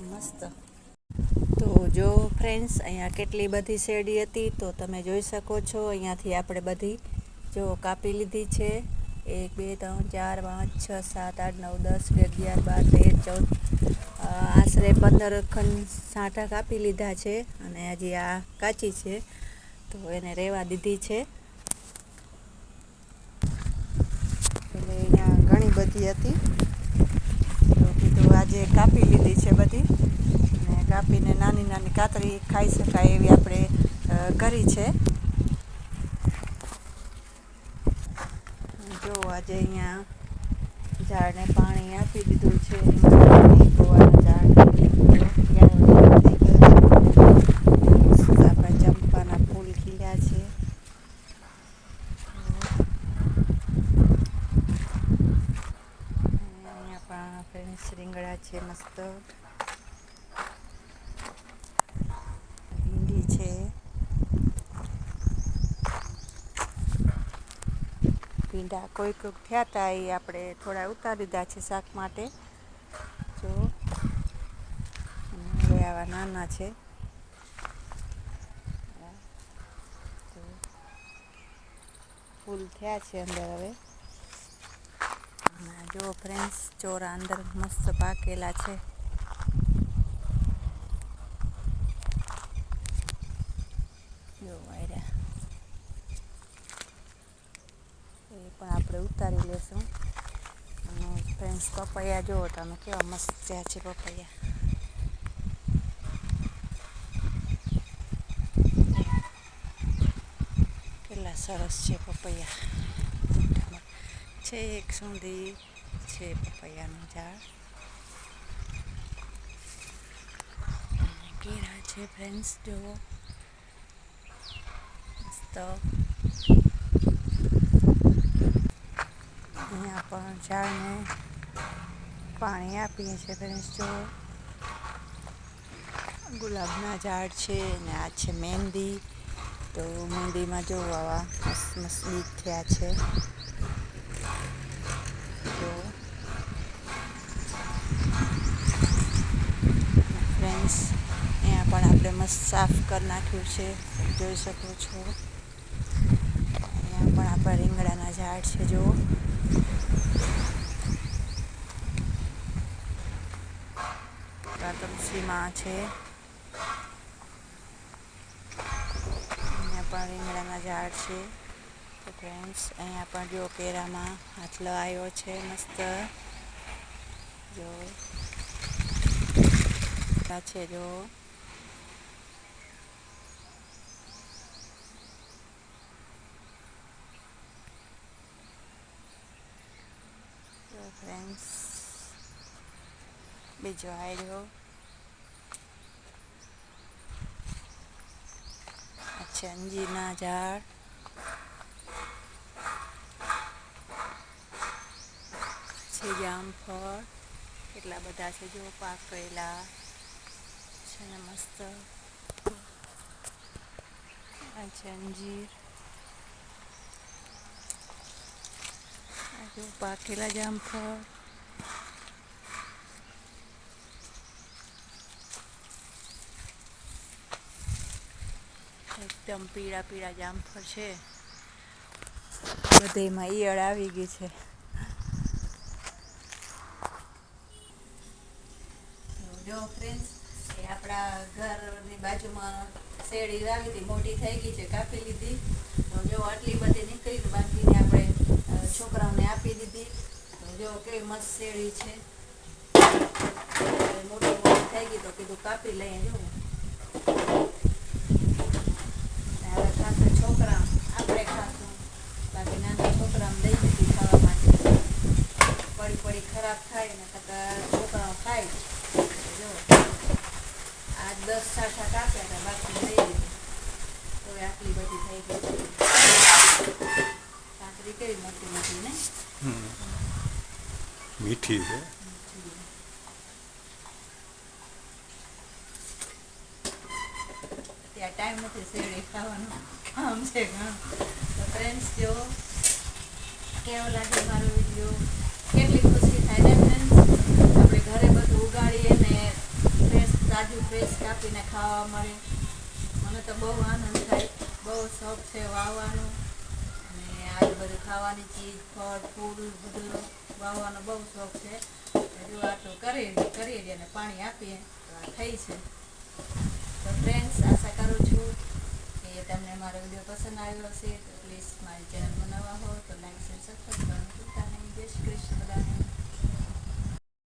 મસ્ત. તો જો ફ્રેન્ડ્સ અહીંયા કેટલી બધી શેરડી હતી, તો તમે જોઈ શકો છો, અહીંયાથી આપણે બધી જો કાપી લીધી છે. એક, બે, ત્રણ, ચાર, પાંચ, છ, સાત, આઠ, નવ, દસ, અગિયાર, બાર, તેર, ચૌદ આશરે પંદર ખંડ સાંઠા કાપી લીધા છે અને હજી આ કાચી છે. તો એને રહેવા દીધી છે. એટલે અહીંયા ઘણી બધી હતી. આજે કાપી લીધી છે બધી. અને કાપીને નાની નાની કાતરી ખાઈ શકાય એવી આપણે કરી છે. જો આજે અહીંયા ઝાડને પાણી આપી દીધું છે. ગોવાના ઝાડ ક્યાં થઈ ગયું છે મસ્ત આપણા ચંપાના ફૂલ ખીલ્યા છે અને અહીંયા પણ ફ્રેન્ડ્સ રીંગણા છે, મસ્ત. ભીંડી છે. ભીંડા કોઈ કોઈક થયા હતા એ આપણે થોડા ઉતારી દીધા છે શાક માટે. જો. હવે આવા નાના છે. ફૂલ થયા છે અંદર હવે. જો ફ્રેન્ડ્સ ચોરા અંદર મસ્ત પાકેલા છે. જો વાયરા. એ પણ આપણે ઉતારી લેશું. અને ફ્રેન્ડ્સ પપૈયા જુઓ તમે કેવા મસ્ત થયા છે પપૈયા. કેટલા સરસ છે પપૈયા. એક સુધી છે પપૈયાનું ઝાડ કેળા છે ફ્રેન્ડ્સ જુઓ મસ્ત અહીંયા પણ ઝાડને પાણી આપીએ છીએ ફ્રેન્ડ્સ જો ગુલાબના ઝાડ છે અને આ છે મહેંદી તો મહેંદીમાં જો આવા મસ્ત મસ્ત બીજ થયા છે ફ્રેન્ડ્સ અહીંયા પણ આપણે મસ્ત સાફ કરી નાખ્યું છે. જોઈ શકો છો. અહીંયા પણ આપણા રીંગણાના ઝાડ છે જો તુલસીમાં છે. અહીંયા પણ રીંગણાના ઝાડ છે. તો ફ્રેન્ડ્સ અહીંયા પણ જો કેરામાં હાથલો આવ્યો છે મસ્ત. જો આ છે જો તો ફ્રેન્ડ્સ બીજો આવ્યો અચ્છા અંજીરના ઝાડ છે જામફળ કેટલા બધા છે જો પાકેલા છે ને મસ્ત આ અંજીર આજે પાકેલા જામફળ એકદમ પીળા પીળા જામફળ છે બધેમાં ઈયળ આવી ગઈ છે જો ફ્રેન્ડ્સ આપણા ઘરની બાજુમાં શેરડી વાવી હતી, મોટી થઈ ગઈ છે, કાપી લીધી. તો જો આટલી બધી નીકળી બાકીને આપણે છોકરાઓને આપી દીધી. તો જો કેવી મસ્ત શેરડી છે. મોટી મોટી થઈ ગઈ તો કીધું કાપી લઈએ, જો. હવે છોકરા આપણે ખાશું. બાકી નાના છોકરાને દઈ ખાવા માટે. પડી પડી ખરાબ થાય ને છોકરાઓ ખાય. જો. આ દસ સાઠા કાપ્યા હતા બાકી લઈ તો આટલી બધી થઈ ગઈ કાકરી કેવી મોટી મોટી ને મીઠી છે. ત્યાં ટાઈમ નથી શેરડી ખાવાનો. કામ છે ઘણું. તો ફ્રેન્ડ્સ જો કેવો લાગે મારો વીડિયો કેટલી ખુશી થાય ને ફ્રેન્ડ્સ કાપીને ખાવા મળે. મને તો બહુ આનંદ થાય. બહુ શોખ છે વાવવાનો. અને આ બધું ખાવાની ચીજ, ફળ, ફૂલ, બધું વાવવાનો બહુ શોખ છે. હજુ આટલું કરી કરી દઈએ અને પાણી આપીએ. તો આ થઈ છે. તો ફ્રેન્ડ્સ આશા કરું છું કે તમને મારો વીડિયો પસંદ આવ્યો હશે. તો પ્લીઝ મારી ચેનલ બનાવવા હો તો લાઈક શેર સબસ્ક્રાઈબ કરવાનું ભૂલતા નહીં. જય શ્રી કૃષ્ણ બધાને.